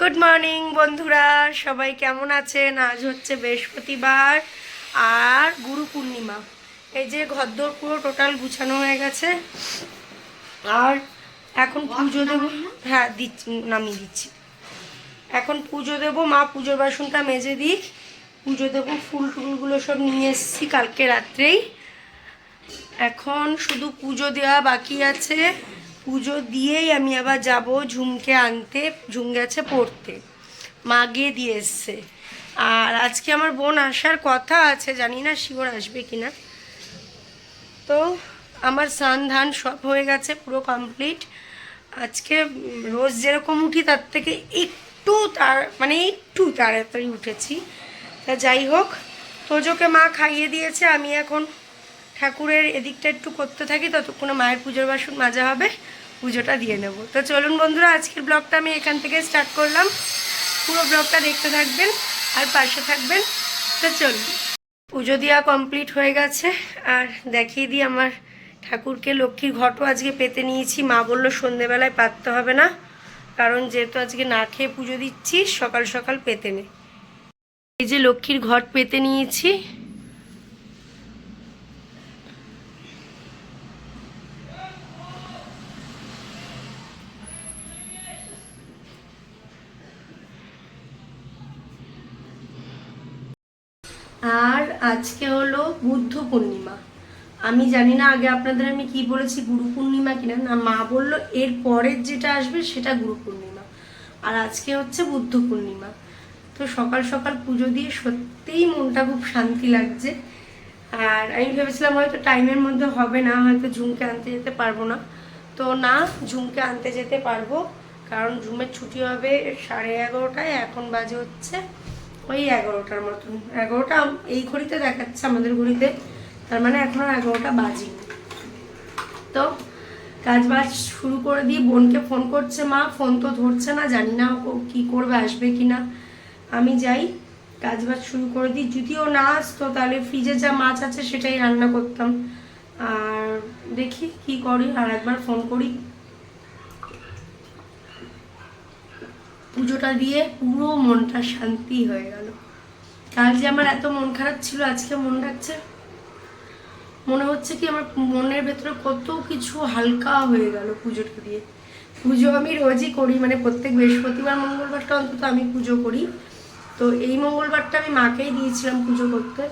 Good morning বন্ধুরা। সবাই কেমন আছেন? আজ হচ্ছে বৃহস্পতিবার আর গুরু পূর্ণিমা। এই যে ঘরদোর পুরো টোটাল গুছানো হয়ে গেছে। আর এখন পুজো দেবো হ্যাঁ দিচ্ছি নামিয়ে দিচ্ছি। এখন পুজো দেবো মা পুজোর বাসনটা মেজে দিই পুজো দেবো ফুল টুলগুলো সব নিয়ে এসেছি কালকে রাত্রেই। এখন শুধু পুজো দেওয়া বাকি আছে। পুজো দিয়েই আমি আবার যাব ঝুমকে আনতে, ঝুম গেছে পড়তে। মা গিয়ে দিয়ে এসছে। আর আজকে আমার বোন আসার কথা আছে, জানি না শিওর আসবে কি না। তো আমার স্নান ধান সব হয়ে গেছে, পুরো কমপ্লিট আজকে রোজ যেরকম উঠি তার থেকে একটু তার মানে একটু তাড়াতাড়ি উঠেছি। তা যাই হোক, তোজোকে মা খাইয়ে দিয়েছে, আমি এখন ঠাকুরের এদিকটা একটু করতে থাকি, ততক্ষণে মায়ের পুজোর বাসন মাজা হবে। পুজোটা দিয়ে নেব। তো চলুন বন্ধুরা, আজকের ব্লগটা আমি এখান থেকে স্টার্ট করলাম। পুরো ব্লগটা দেখতে থাকবেন আর পাশে থাকবেন। তো চলুন, পুজো দেওয়া কমপ্লিট হয়ে গেছে। আর দেখিয়ে দিই, আমার ঠাকুরকে লক্ষ্মীর ঘটও আজকে পেতে নিয়েছি। মা বলল, সন্ধেবেলায় পাততে হবে না, কারণ যেহেতু আজকে না খেয়ে পুজো দিচ্ছি, সকাল সকাল পেতে নে এই যে লক্ষ্মীর ঘট পেতে নিয়েছি আর আজকে হলো বুদ্ধ পূর্ণিমা। আমি জানি না আগে আপনাদের আমি কি বলেছি, গুরু পূর্ণিমা কিনা? না, মা বলল এর পরের যেটা আসবে সেটা গুরু পূর্ণিমা। আর আজকে হচ্ছে বুদ্ধ পূর্ণিমা। তো সকাল সকাল পুজো দিয়ে সত্যিই মনটা খুব শান্তি লাগছে। আর আমি ভেবেছিলাম হয়তো টাইমের মধ্যে হবে না, হয়তো ঝুমকে আনতে যেতে পারব না। তো না, ঝুমকে আনতে যেতে পারব। কারণ ঝুমের ছুটি হবে সাড়ে এগারোটায়, এখন বাজে হচ্ছে ওই এগারোটার মতন। এগারোটা এই ঘড়িতে দেখাচ্ছে আমাদের ঘড়িতে। তার মানে এখনও এগারোটা বাজেনি। তো কাজ বাজ শুরু করে দিয়ে বোনকে ফোন করছে মা। ফোন তো ধরছে না, জানি না ও কী করবে, আসবে কি না। আমি যাই, কাজ বাজ শুরু করে দিই। যদিও না আসতো, তাহলে ফ্রিজে যা মাছ আছে সেটাই রান্না করতাম। আর দেখি কি করি, আর একবার ফোন করি। পুজোটা দিয়ে পুরো মনটা শান্তি হয়ে গেল। কাল যে আমার এত মন খারাপ ছিল, আজকে মন ডাকছে মনে হচ্ছে কি আমার মনের ভেতরে কত কিছু হালকা হয়ে গেল পুজোটা দিয়ে। পুজো আমি রোজই করি মানে প্রত্যেক বৃহস্পতিবার, মঙ্গলবারটা অন্তত আমি পুজো করি। তো এই মঙ্গলবারটা আমি মাকেই দিয়েছিলাম পুজো করতে।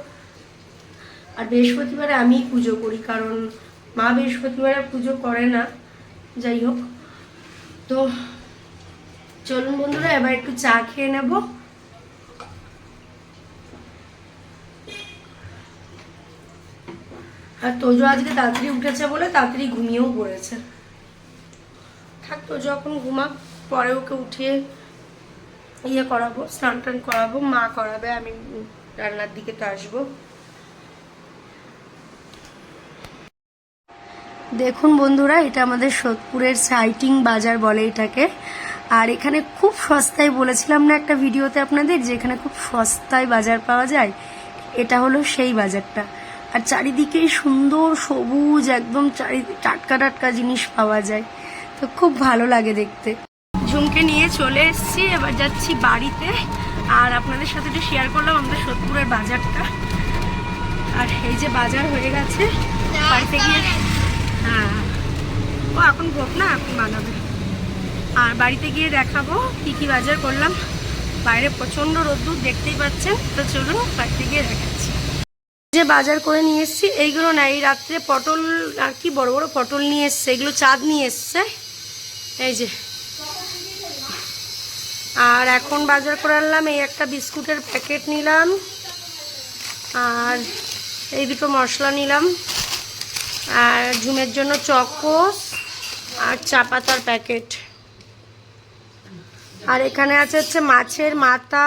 আর বৃহস্পতিবারে আমিই পুজো করি, কারণ মা বৃহস্পতিবারে পুজো করে না। যাই হোক। তো চলুন বন্ধুরা, এবার একটু চা খেয়ে নেব। আর তোজো আজকে তাড়াতাড়ি উঠেছে বলে তাড়াতাড়ি ঘুমিয়েও পড়েছে। থাক তো যখন ঘুমাক, পরে ওকে উঠিয়ে ইয়ে করাবো, স্নান টান করাবো, মা করাবে, আমি রান্নার দিকে তো আসব। দেখুন বন্ধুরা, এটা আমাদের সোদপুরের সাইটিং বাজার বলে এটাকে। আর এখানে খুব সস্তায় বলেছিলাম না একটা ভিডিওতে আপনাদের যে এখানে খুব সস্তায় বাজার পাওয়া যায়? এটা হলো সেই বাজারটা। আর চারিদিকেই সুন্দর সবুজ একদম চারি, টাটকা টাটকা জিনিস পাওয়া যায়। তো খুব ভালো লাগে দেখতে। ঝুমকে নিয়ে চলে এসেছি, এবার যাচ্ছি বাড়িতে। আর আপনাদের সাথে একটু শেয়ার করলাম আমাদের সোদপুরের বাজারটা। আর এই যে বাজার হয়ে গেছে, বাড়িতে গিয়ে হ্যাঁ। ও, এখন ভোগ না? এখন বানাবে। আর বাড়িতে গিয়ে দেখাবো কি কি বাজার করলাম। বাইরে প্রচণ্ড রোদ্দুর দেখতেই পাচ্ছেন। তো চলুন বাড়িতে গিয়ে দেখাচ্ছি। যে বাজার করে নিয়ে এসেছি, এইগুলো না, এই রাত্রে পটল আর কি বড় বড় পটল নিয়ে এসছে, এগুলো চাঁদ নিয়ে এসছে। এই যে। আর এখন বাজার করে আনলাম, এই একটা বিস্কুটের প্যাকেট নিলাম। আর এই দুটো মশলা নিলাম। আর ঝুমের জন্য চকোস আর চা পাতার প্যাকেট। আর এখানে আছে হচ্ছে মাছের মাথা,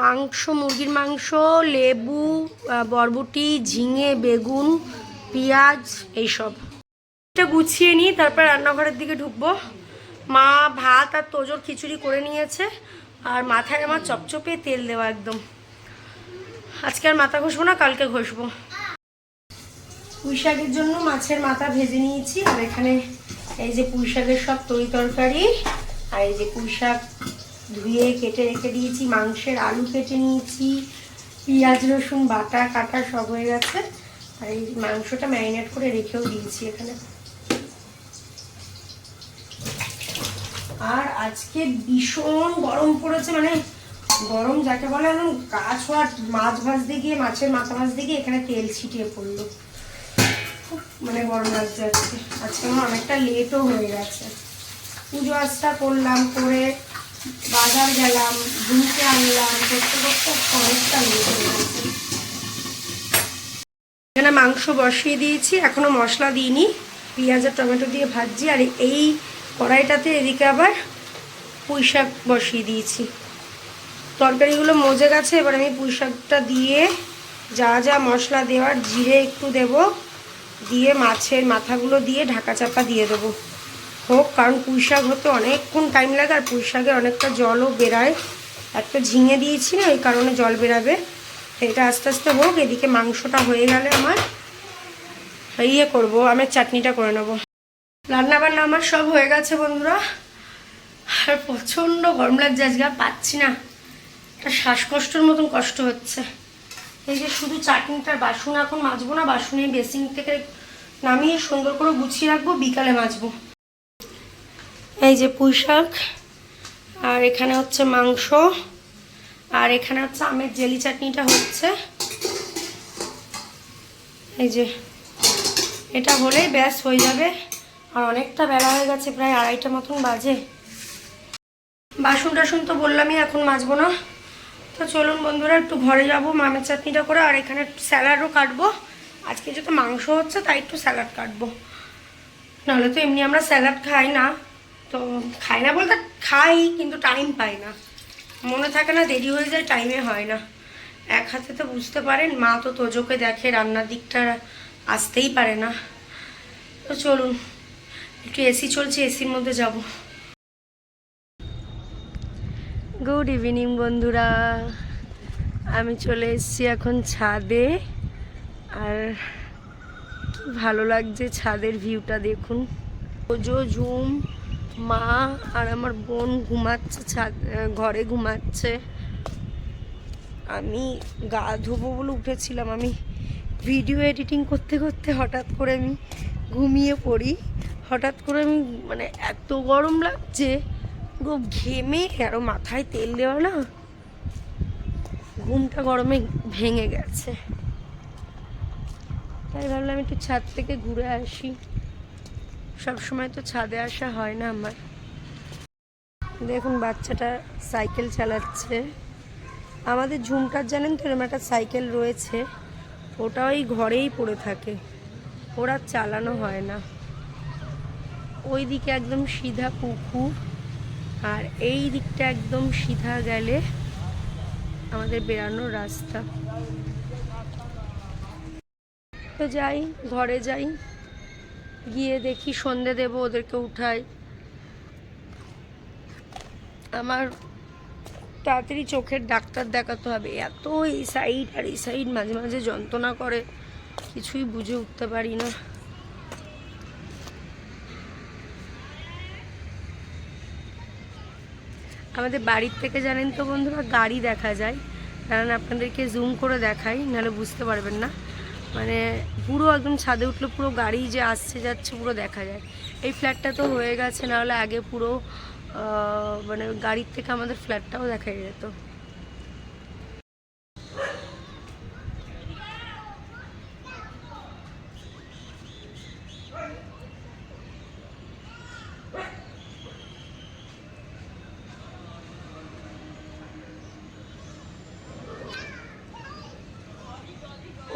মাংস, মুরগির মাংস, লেবু বরবটি, ঝিঙে, বেগুন, পেঁয়াজ, এইসব। এটা গুছিয়ে নিই তারপর রান্নাঘরের দিকে ঢুকবো। মা ভাত আর তোজোর খিচুড়ি করে নিয়েছে আর মাথায় আমার চপচপে তেল দেওয়া একদম। আজকে আর মাথা ঘষবো না, কালকে ঘষবো। পুঁই শাকের জন্য মাছের মাথা ভেজে নিয়েছি। আর এখানে এই যে পুঁই শাকের সব তরি তরকারি। আর এই যে পুঁই শাক ধুয়ে কেটে রেখে দিয়েছি, মাংসের আলু কেটে নিয়েছি, পেঁয়াজ, রসুন, বাটা, কাটা সব হয়ে গেছে। আর এই মাংসটা ম্যারিনেট করে রেখেও দিয়েছি এখানে। আর আজকে ভীষণ গরম পড়েছে মানে গরম যাকে বলে একদম গা ছোঁয়া মাছ ভাজতে গিয়ে, মাছের মাথা ভাজতে গিয়ে এখানে তেল ছিটিয়ে পড়ল। খুব মানে গরম লাগছে আজকে। আজকে আমার অনেকটা লেটও হয়ে গেছে। পুজো আস্তা করলাম, করে বাজার গেলাম ঘুরতে আনলাম, করতে করতে হয়ে এখানে মাংস বসিয়ে দিয়েছি, এখনও মশলা দিইনি। পেঁয়াজ আর টমেটো দিয়ে ভাজছি, আর এই কড়াইটাতে এদিকে আবার পুঁই শাক বসিয়ে দিয়েছি। তরকারিগুলো মজে গেছে, এবার আমি পুঁই শাকটা দিয়ে যা যা মশলা দেওয়ার জিরে একটু দেব, দিয়ে মাছের মাথাগুলো দিয়ে ঢাকা চাপা দিয়ে দেবো। হোক, কারণ পুঁই শাক হতে অনেকক্ষণ টাইম লাগে আর পুঁই শাকের অনেকটা জলও বেরায়। একটা ঝিঙে দিয়েছি না, ওই কারণে জল বেরাবে। এটা আস্তে আস্তে হোক, এদিকে মাংসটা হয়ে গেলে আমার ইয়ে করব আমি চাটনিটা করে নেব। রান্না বান্না আমার সব হয়ে গেছে বন্ধুরা। আর প্রচণ্ড গরম লাগছে আজকে, আর পাচ্ছি না। একটা শ্বাসকষ্টর মতন কষ্ট হচ্ছে। এই যে শুধু চাটনিটার বাসন এখন মাজবো না, বাসনে বেসিন থেকে নামিয়ে সুন্দর করে গুছিয়ে রাখব, বিকালে মাজবো। এই যে পুঁই শাক, আর এখানে হচ্ছে মাংস, আর এখানে হচ্ছে আমের জেলি চাটনিটা হচ্ছে। এই যে এটা হলেই ব্যাস হয়ে যাবে, আর অনেকটা বেলা হয়ে গেছে, প্রায় আড়াইটা মতন বাজে। বাসন টাসন তো বললামই এখন মাজবো না। তো চলুন বন্ধুরা, একটু ঘরে যাব, মামের চাটনিটা করে, আর এখানে স্যালাডও কাটবো। আজকে যেহেতু মাংস হচ্ছে, তাই একটু স্যালাড কাটবো। নাহলে তো এমনি আমরা স্যালাড খাই না। তো খাই না বলতে খাই, কিন্তু টাইম পাই না। মনে থাকে না দেরি হয়ে যায় টাইমে হয় না। এক হাতে তো বুঝতে পারেন, মা তো তোজোকে দেখে, রান্নার দিকটা আসতেই পারে না। তো চলুন, একটু এসি চলছে এসির মধ্যে যাব। গুড ইভিনিং বন্ধুরা। আমি চলে এসেছি এখন ছাদে। আর ভালো লাগছে ছাদের ভিউটা দেখুন। ওজো ঝুম মা আর আমার বোন ঘুমাচ্ছে, ছাদ ঘরে ঘুমাচ্ছে। আমি গা ধোবো বলে উঠেছিলাম। আমি ভিডিও এডিটিং করতে করতে হঠাৎ করে আমি ঘুমিয়ে পড়ি। হঠাৎ করে আমি মানে এত গরম লাগছে পুরো ঘেমে আরও মাথায় তেল দেওয়া না? ঘুমটা গরমে ভেঙে গেছে। তাই ভাবলাম একটু ছাদ থেকে ঘুরে আসি। সব সময় তো ছাদে আসা হয় না আমার। দেখুন, বাচ্চাটা সাইকেল চালাচ্ছে। আমাদের ঝুমকার, জানেন তো, এরকম একটা সাইকেল রয়েছে। ওটা ওই ঘরেই পড়ে থাকে। ওরা চালানো হয় না। ওই দিকে একদম সিধা পুকুর, আর এই দিকটা একদম সিধা গেলে আমাদের বেরানোর রাস্তা। তো যাই, ঘরে যাই। গিয়ে দেখি সন্ধে দেব, ওদেরকে উঠাই। আমার তাড়াতাড়ি চোখের ডাক্তার দেখাতে হবে। এত এই সাইড আর এই সাইড মাঝে মাঝে যন্ত্রণা করে, কিছুই বুঝে উঠতে পারি না। আমাদের বাড়ির থেকে জানেন তো বন্ধুরা, গাড়ি দেখা যায়। কারণ আপনাদেরকে জুম করে দেখাই, নাহলে বুঝতে পারবেন না। মানে পুরো একদম ছাদে উঠল পুরো গাড়ি যে আসছে যাচ্ছে পুরো দেখা যায়। এই ফ্ল্যাটটা তো হয়ে গেছে, নাহলে আগে পুরো মানে গাড়ির থেকে আমাদের ফ্ল্যাটটাও দেখা যেত।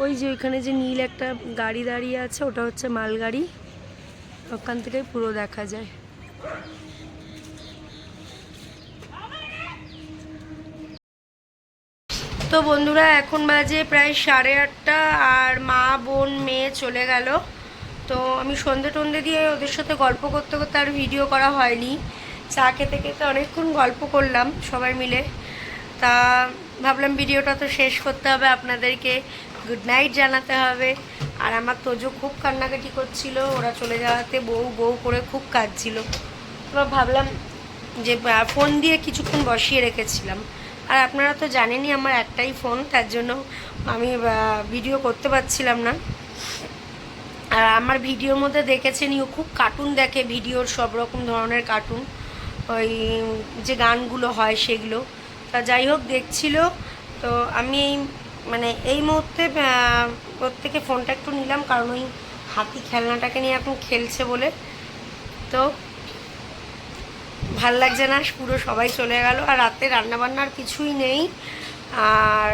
ওই যে ওইখানে যে নীল একটা গাড়ি দাঁড়িয়ে আছে, ওটা হচ্ছে মালগাড়ি। ওখান থেকে পুরো দেখা যায়। তো বন্ধুরা, এখন বাজে প্রায় সাড়ে আটটা আর মা, বোন, মেয়ে চলে গেল। তো আমি সন্ধে টন্ধে দিয়ে ওদের সাথে গল্প করতে করতে আর ভিডিও করা হয়নি। চা খেতে খেতে অনেকক্ষণ গল্প করলাম সবাই মিলে। তা ভাবলাম ভিডিওটা তো শেষ করতে হবে আপনাদেরকে। গুড নাইট জানাতে হবে। আর আমার তোজো খুব কান্নাকাটি করছিল, ওরা চলে যাওয়াতে বউ বউ করে খুব কাঁদছিল। এবার ভাবলাম যে ফোন দিয়ে কিছুক্ষণ বসিয়ে রেখেছিলাম। আর আপনারা তো জানেনই আমার একটাই ফোন, তার জন্য আমি ভিডিও করতে পারছিলাম না। আর আমার ভিডিওর মধ্যে দেখেছেন, ইউ খুব কার্টুন দেখে ভিডিওর সব রকম ধরনের কার্টুন। ওই যে গানগুলো হয় সেগুলো। তা যাই হোক, দেখছিল। তো আমি এই মানে এই মুহূর্তে প্রত্যেকে ফোনটা একটু নিলাম, কারণ ওই হাতি খেলনাটাকে নিয়ে এখন খেলছে বলে। তো ভালো লাগছে না, পুরো সবাই চলে গেল, আর রাতে রান্নাবান্নার কিছুই নেই। আর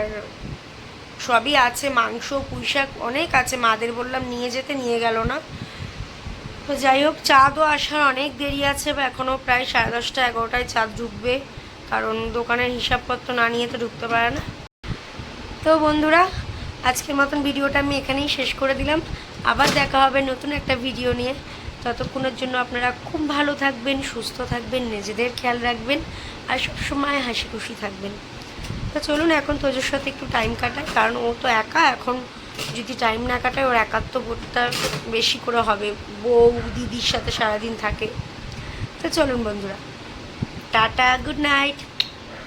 সবই আছে, মাংস, পুঁইশাক অনেক আছে, মাদের বললাম নিয়ে যেতে, নিয়ে গেল না। তো যাই হোক চাঁদও আসার অনেক দেরি আছে, বা এখনও প্রায় সাড়ে দশটা, এগারোটায় চাঁদ ঢুকবে, কারণ দোকানের হিসাবপত্র না নিয়ে তো ঢুকতে পারে না। তো বন্ধুরা, আজকের মতন ভিডিওটা আমি এখানেই শেষ করে দিলাম। আবার দেখা হবে নতুন একটা ভিডিও নিয়ে। ততক্ষণের জন্য আপনারা খুব ভালো থাকবেন, সুস্থ থাকবেন, নিজেদের খেয়াল রাখবেন আর সবসময় হাসি খুশি থাকবেন। তো চলুন এখন তোজোর সাথে একটু টাইম কাটাই, কারণ ও তো একা, এখন যদি টাইম না কাটায় ওর একাত্ম বোধটা বেশি করে হবে। বউ, দিদির সাথে সারাদিন থাকে। তো চলুন বন্ধুরা। Tata good night